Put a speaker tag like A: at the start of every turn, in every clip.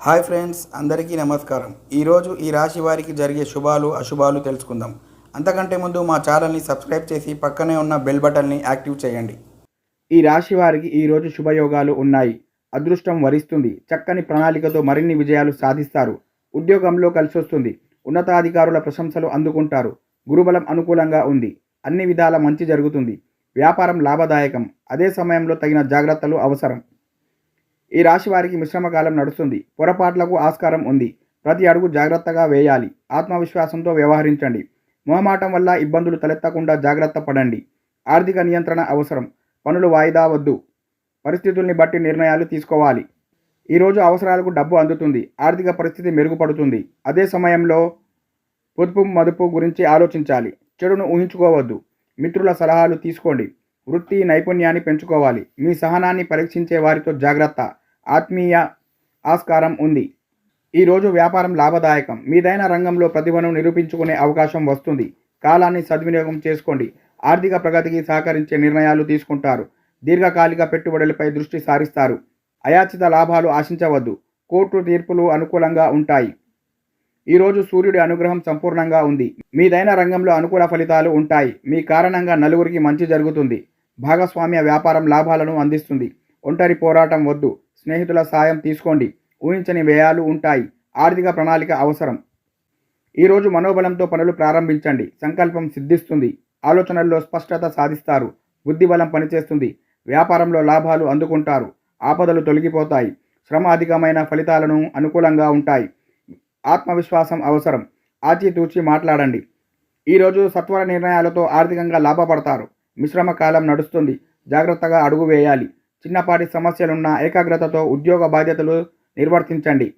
A: Hi friends అందరికీ నమస్కారం. ఈరోజు ఈ రాశి వారికి జరిగే శుభాలు అశుభాలు తెలుసుకుందాం. అంతకంటే ముందు మా ఛానల్ని సబ్స్క్రైబ్ చేసి పక్కనే ఉన్న బెల్ బటన్ని యాక్టివ్ చేయండి. ఈ రాశి వారికి ఈరోజు శుభయోగాలు ఉన్నాయి. అదృష్టం వరిస్తుంది. చక్కని ప్రణాళికతో మరిన్ని విజయాలు సాధిస్తారు. ఉద్యోగంలో కలిసొస్తుంది. ఉన్నతాధికారుల ప్రశంసలు అందుకుంటారు. గురుబలం అనుకూలంగా ఉంది. అన్ని విధాల మంచి జరుగుతుంది. వ్యాపారం లాభదాయకం. అదే సమయంలో తగిన జాగ్రత్తలు అవసరం. ఈ రాశి వారికి మిశ్రమ కాలం నడుస్తుంది. పొరపాట్లకు ఆస్కారం ఉంది. ప్రతి అడుగు జాగ్రత్తగా వేయాలి. ఆత్మవిశ్వాసంతో వ్యవహరించండి. మొహమాటం వల్ల ఇబ్బందులు తలెత్తకుండా జాగ్రత్త పడండి. ఆర్థిక నియంత్రణ అవసరం. పనులు వాయిదా వద్దు. పరిస్థితుల్ని బట్టి నిర్ణయాలు తీసుకోవాలి. ఈరోజు అవసరాలకు డబ్బు అందుతుంది. ఆర్థిక పరిస్థితి మెరుగుపడుతుంది. అదే సమయంలో పొదుపు మదుపు గురించి ఆలోచించాలి. చెడును ఊహించుకోవద్దు. మిత్రుల సలహాలు తీసుకోండి. వృత్తి నైపుణ్యాన్ని పెంచుకోవాలి. మీ సహనాన్ని పరీక్షించే వారితో జాగ్రత్త. ఆత్మీయ ఆస్కారం ఉంది. ఈరోజు వ్యాపారం లాభదాయకం. మీదైన రంగంలో ప్రతిభను నిరూపించుకునే అవకాశం వస్తుంది. కాలాన్ని సద్వినియోగం చేసుకోండి. ఆర్థిక ప్రగతికి సహకరించే నిర్ణయాలు తీసుకుంటారు. దీర్ఘకాలిక పెట్టుబడులపై దృష్టి సారిస్తారు. అయాచిత లాభాలు ఆశించవద్దు. కోర్టు తీర్పులు అనుకూలంగా ఉంటాయి. ఈరోజు సూర్యుడి అనుగ్రహం సంపూర్ణంగా ఉంది. మీదైన రంగంలో అనుకూల ఫలితాలు ఉంటాయి. మీ కారణంగా నలుగురికి మంచి జరుగుతుంది. భాగస్వామ్య వ్యాపారం లాభాలను అందిస్తుంది. ఒంటరి పోరాటం వద్దు. స్నేహితుల సాయం తీసుకోండి. ఊహించని వ్యయాలు ఉంటాయి. ఆర్థిక ప్రణాళిక అవసరం. ఈరోజు మనోబలంతో పనులు ప్రారంభించండి. సంకల్పం సిద్ధిస్తుంది. ఆలోచనల్లో స్పష్టత సాధిస్తారు. బుద్ధిబలం పనిచేస్తుంది. వ్యాపారంలో లాభాలు అందుకుంటారు. ఆపదలు తొలగిపోతాయి. శ్రమ అధికమైన ఫలితాలను అనుకూలంగా ఉంటాయి. ఆత్మవిశ్వాసం అవసరం. ఆచితూచి మాట్లాడండి. ఈరోజు సత్వర నిర్ణయాలతో ఆర్థికంగా లాభపడతారు. మిశ్రమ కాలం నడుస్తుంది. జాగ్రత్తగా అడుగు వేయాలి. చిన్నపాటి సమస్యలున్న ఏకాగ్రతతో ఉద్యోగ బాధ్యతలు నిర్వర్తించండి.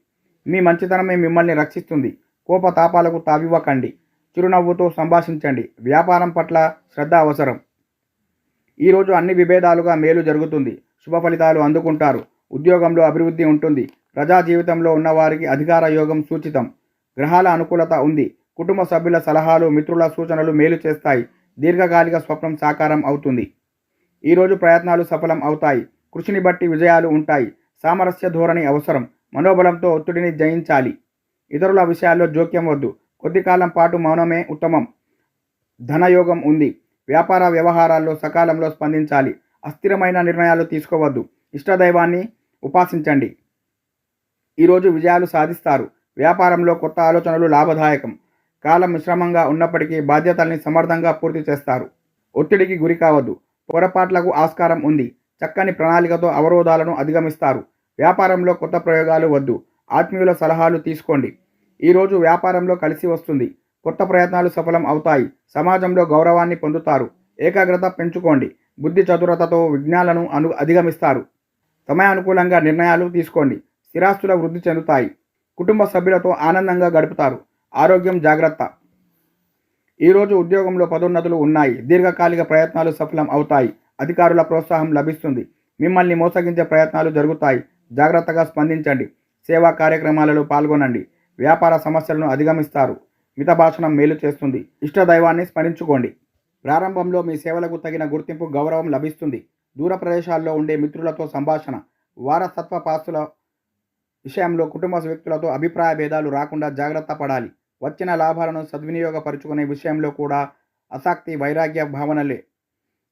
A: మీ మంచితనమే మిమ్మల్ని రక్షిస్తుంది. కోపతాపాలకు తావివ్వకండి. చిరునవ్వుతో సంభాషించండి. వ్యాపారం పట్ల శ్రద్ధ అవసరం. ఈరోజు అన్ని విభేదాలుగా మేలు జరుగుతుంది. శుభ ఫలితాలు అందుకుంటారు. ఉద్యోగంలో అభివృద్ధి ఉంటుంది. ప్రజా జీవితంలో ఉన్నవారికి అధికార యోగం సూచితం. గ్రహాల అనుకూలత ఉంది. కుటుంబ సభ్యుల సలహాలు మిత్రుల సూచనలు మేలు చేస్తాయి. దీర్ఘకాలిక స్వప్నం సాకారం అవుతుంది. ఈరోజు ప్రయత్నాలు సఫలం అవుతాయి. కృషిని బట్టి విజయాలు ఉంటాయి. సామరస్య ధోరణి అవసరం. మనోబలంతో ఒత్తిడిని జయించాలి. ఇతరుల విషయాల్లో జోక్యం వద్దు. కొద్ది కాలం పాటు మౌనమే ఉత్తమం. ధనయోగం ఉంది. వ్యాపార వ్యవహారాల్లో సకాలంలో స్పందించాలి. అస్థిరమైన నిర్ణయాలు తీసుకోవద్దు. ఇష్టదైవాన్ని ఉపాసించండి. ఈరోజు విజయాలు సాధిస్తారు. వ్యాపారంలో కొత్త ఆలోచనలు లాభదాయకం. కాలం మిశ్రమంగా ఉన్నప్పటికీ బాధ్యతల్ని సమర్థంగా పూర్తి చేస్తారు. ఒత్తిడికి గురి కావద్దు. పొరపాట్లకు ఆస్కారం ఉంది. చక్కని ప్రణాళికతో అవరోధాలను అధిగమిస్తారు. వ్యాపారంలో కొత్త ప్రయోగాలు వద్దు. ఆత్మీయుల సలహాలు తీసుకోండి. ఈరోజు వ్యాపారంలో కలిసి వస్తుంది. కొత్త ప్రయత్నాలు సఫలం అవుతాయి. సమాజంలో గౌరవాన్ని పొందుతారు. ఏకాగ్రత పెంచుకోండి. బుద్ధి చతురతతో విజ్ఞానాలను అను అధిగమిస్తారు. సమయానుకూలంగా నిర్ణయాలు తీసుకోండి. స్థిరాస్తుల వృద్ధి చెందుతాయి. కుటుంబ సభ్యులతో ఆనందంగా గడుపుతారు. ఆరోగ్యం జాగ్రత్త. ఈరోజు ఉద్యోగంలో పదోన్నతులు ఉన్నాయి. దీర్ఘకాలిక ప్రయత్నాలు సఫలం అవుతాయి. అధికారుల ప్రోత్సాహం లభిస్తుంది. మిమ్మల్ని మోసగించే ప్రయత్నాలు జరుగుతాయి. జాగ్రత్తగా స్పందించండి. సేవా కార్యక్రమాలలో పాల్గొనండి. వ్యాపార సమస్యలను అధిగమిస్తారు. మిత భాషణం మేలు చేస్తుంది. ఇష్టదైవాన్ని స్మరించుకోండి. ప్రారంభంలో మీ సేవలకు తగిన గుర్తింపు గౌరవం లభిస్తుంది. దూర ప్రదేశాల్లో ఉండే మిత్రులతో సంభాషణ వారసత్వ పాస్తుల విషయంలో కుటుంబ వ్యక్తులతో అభిప్రాయ భేదాలు రాకుండా జాగ్రత్త పడాలి. వచ్చిన లాభాలను సద్వినియోగపరుచుకునే విషయంలో కూడా అసాక్తి వైరాగ్య భావనలే.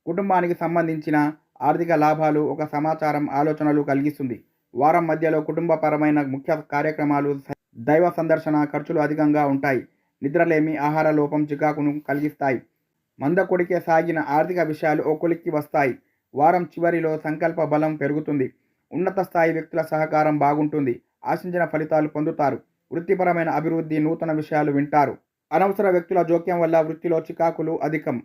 A: కుటుంబానికి సంబంధించిన ఆర్థిక లాభాలు ఒక సమాచారం ఆలోచనలు కలిగిస్తుంది. వారం మధ్యలో కుటుంబపరమైన ముఖ్య కార్యక్రమాలు దైవ సందర్శన ఖర్చులు అధికంగా ఉంటాయి. నిద్రలేమి ఆహార లోపం చికాకును కలిగిస్తాయి. మందకొడికే సాగిన ఆర్థిక విషయాలు ఓ వస్తాయి. వారం చివరిలో సంకల్ప బలం పెరుగుతుంది. ఉన్నత స్థాయి వ్యక్తుల సహకారం బాగుంటుంది. ఆశించిన ఫలితాలు పొందుతారు. వృత్తిపరమైన అభివృద్ధి నూతన విషయాలు వింటారు. అనవసర వ్యక్తుల జోక్యం వల్ల వృత్తిలో చికాకులు అధికం.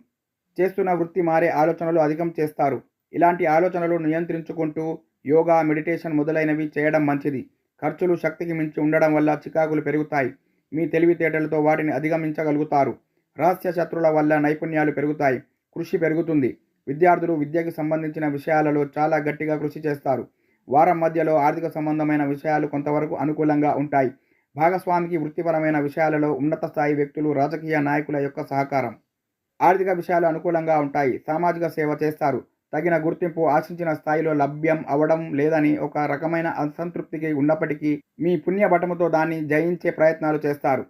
A: చేస్తున్న వృత్తి మారే ఆలోచనలు అధికం చేస్తారు. ఇలాంటి ఆలోచనలు నియంత్రించుకుంటూ యోగా మెడిటేషన్ మొదలైనవి చేయడం మంచిది. ఖర్చులు శక్తికి మించి ఉండడం వల్ల చికాకులు పెరుగుతాయి. మీ తెలివితేటలతో వాటిని అధిగమించగలుగుతారు. రహస్య శత్రుల వల్ల నైపుణ్యాలు పెరుగుతాయి. కృషి పెరుగుతుంది. విద్యార్థులు విద్యకు సంబంధించిన విషయాలలో చాలా గట్టిగా కృషి చేస్తారు. వారం మధ్యలో ఆర్థిక సంబంధమైన విషయాలు కొంతవరకు అనుకూలంగా ఉంటాయి. భాగస్వామికి వృత్తిపరమైన విషయాలలో ఉన్నత స్థాయి వ్యక్తులు రాజకీయ నాయకుల యొక్క సహకారం. ఆర్థిక విషయాలు అనుకూలంగా ఉంటాయి. సామాజిక సేవ చేస్తారు. తగిన గుర్తింపు ఆశించిన స్థాయిలో లభ్యం అవడం లేదని ఒక రకమైన అసంతృప్తికి ఉన్నప్పటికీ మీ పుణ్యబటముతో దాన్ని జయించే ప్రయత్నాలు చేస్తారు.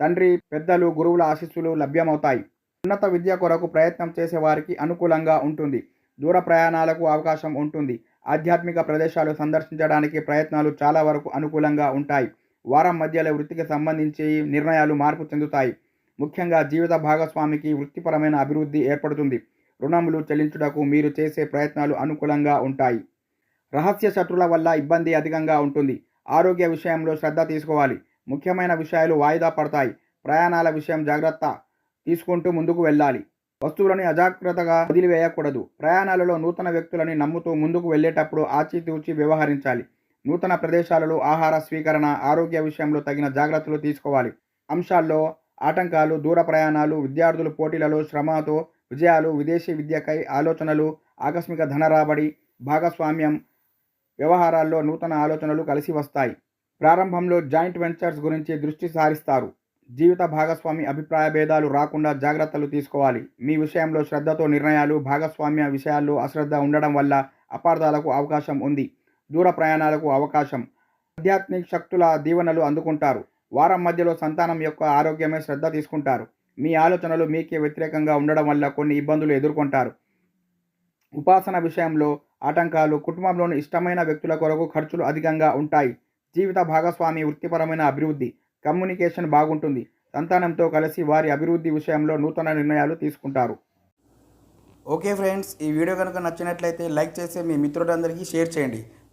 A: తండ్రి పెద్దలు గురువుల ఆశీస్సులు లభ్యమవుతాయి. ఉన్నత విద్య కొరకు ప్రయత్నం చేసే వారికి అనుకూలంగా ఉంటుంది. దూర ప్రయాణాలకు అవకాశం ఉంటుంది. ఆధ్యాత్మిక ప్రదేశాలు సందర్శించడానికి ప్రయత్నాలు చాలా వరకు అనుకూలంగా ఉంటాయి. వారం మధ్యలో వృత్తికి సంబంధించి నిర్ణయాలు మార్పు చెందుతాయి. ముఖ్యంగా జీవిత భాగస్వామికి వృత్తిపరమైన అభివృద్ధి ఏర్పడుతుంది. రుణములు చెల్లించుటకు మీరు చేసే ప్రయత్నాలు అనుకూలంగా ఉంటాయి. రహస్య శత్రుల వల్ల ఇబ్బంది అధికంగా ఉంటుంది. ఆరోగ్య విషయంలో శ్రద్ధ తీసుకోవాలి. ముఖ్యమైన విషయాలు వాయిదా పడతాయి. ప్రయాణాల విషయం జాగ్రత్త తీసుకుంటూ ముందుకు వెళ్ళాలి. వస్తువులను అజాగ్రత్తగా వదిలివేయకూడదు. ప్రయాణాలలో నూతన వ్యక్తులని నమ్ముతూ ముందుకు వెళ్ళేటప్పుడు ఆచితూచి వ్యవహరించాలి. నూతన ప్రదేశాలలో ఆహార స్వీకరణ ఆరోగ్య విషయంలో తగిన జాగ్రత్తలు తీసుకోవాలి. అంశాల్లో ఆటంకాలు దూర ప్రయాణాలు విద్యార్థులు పోటీలలో శ్రమతో విజయాలు విదేశీ విద్యకై ఆలోచనలు ఆకస్మిక ధన రాబడి భాగస్వామ్యం వ్యవహారాల్లో నూతన ఆలోచనలు కలిసి వస్తాయి. ప్రారంభంలో జాయింట్ వెంచర్స్ గురించి దృష్టి సారిస్తారు. జీవిత భాగస్వామి అభిప్రాయ భేదాలు రాకుండా జాగ్రత్తలు తీసుకోవాలి. మీ విషయంలో శ్రద్ధతో నిర్ణయాలు భాగస్వామ్య విషయాల్లో అశ్రద్ధ ఉండడం వల్ల అపార్థాలకు అవకాశం ఉంది. దూర ప్రయాణాలకు అవకాశం. ఆధ్యాత్మిక శక్తుల దీవెనలు అందుకుంటారు. వారం మధ్యలో సంతానం యొక్క ఆరోగ్యమే శ్రద్ధ తీసుకుంటారు. మీ ఆలోచనలు మీకే వ్యతిరేకంగా ఉండడం వల్ల కొన్ని ఇబ్బందులు ఎదుర్కొంటారు. ఉపాసన విషయంలో ఆటంకాలు కుటుంబంలోని ఇష్టమైన వ్యక్తుల కొరకు ఖర్చులు అధికంగా ఉంటాయి. జీవిత భాగస్వామి వృత్తిపరమైన అభివృద్ధి కమ్యూనికేషన్ బాగుంటుంది. సంతానంతో కలిసి వారి అభివృద్ధి విషయంలో నూతన నిర్ణయాలు తీసుకుంటారు. ఓకే ఫ్రెండ్స్ ఈ వీడియో కనుక నచ్చినట్లయితే లైక్ చేసి మీ మిత్రులందరికీ షేర్ చేయండి.